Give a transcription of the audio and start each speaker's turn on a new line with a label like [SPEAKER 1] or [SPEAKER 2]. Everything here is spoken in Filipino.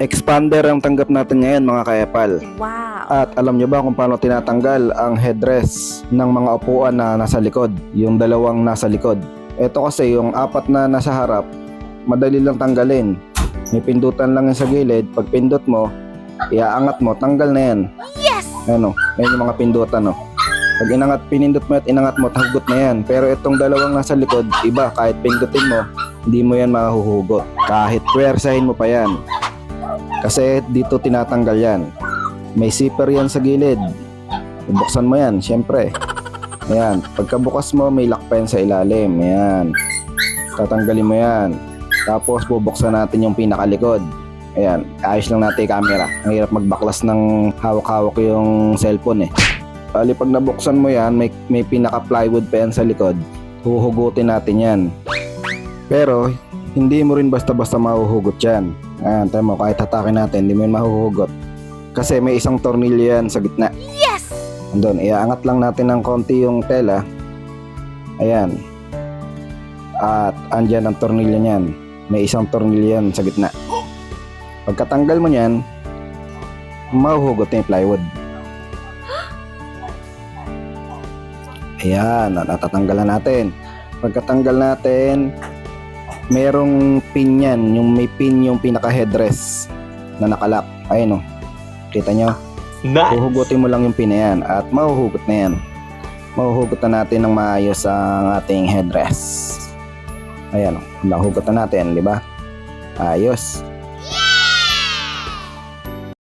[SPEAKER 1] Expander ang tanggap natin ngayon mga kaepal.
[SPEAKER 2] Wow.
[SPEAKER 1] At alam nyo ba kung paano tinatanggal ang headrest ng mga upuan na nasa likod? Yung dalawang nasa likod. Ito kasi yung apat na nasa harap, madali lang tanggalin. May pindutan lang yan sa gilid. Pag pindot mo, iaangat mo, tanggal na yan.
[SPEAKER 2] Yes!
[SPEAKER 1] Ano, yan yung mga pindutan, no. Pag inangat, pinindot mo at inangat mo, tahugot na yan. Pero itong dalawang nasa likod, iba, kahit pindutin mo, hindi mo yan mahuhugot. Kahit puwersahin mo pa yan. Kasi dito tinatanggal yan. May zipper yan sa gilid. Bubuksan mo yan, syempre. Ayan, pagkabukas mo, may lock pa sa ilalim. Ayan. Tatanggalin mo yan. Tapos bubuksan natin yung pinakalikod. Ayan, ayos lang natin yung camera. Ang hirap magbaklas ng hawak-hawak yung cellphone eh. Bali pag nabuksan mo yan, may, may pinaka-plywood pa yan sa likod. Huhugutin natin yan. Pero, hindi mo rin basta-basta mahuhugot yan. Ayan, tayo mo, kahit hatakin natin, hindi mo yan mahuhugot. Kasi may isang tornilyo yan sa gitna.
[SPEAKER 2] Yes!
[SPEAKER 1] Andun, iaangat lang natin ng konti yung tela. Ayan. At andyan ang tornilyo niyan. May isang tornilyo yan sa gitna. Pagkatanggal mo niyan, mahuhugot na yung plywood. Ayan, natatanggalan natin. Pagkatanggal natin, merong pin yan. Yung may pin yung pinaka headrest na nakalak. Ayun o. Kita nyo?
[SPEAKER 3] Nice.
[SPEAKER 1] Huhugutin mo lang yung pin na yan at mahuhugot na yan. Mahuhugot na natin ng maayos ang ating headrest. Ayan, o. nahugot na natin, di ba? Ayos.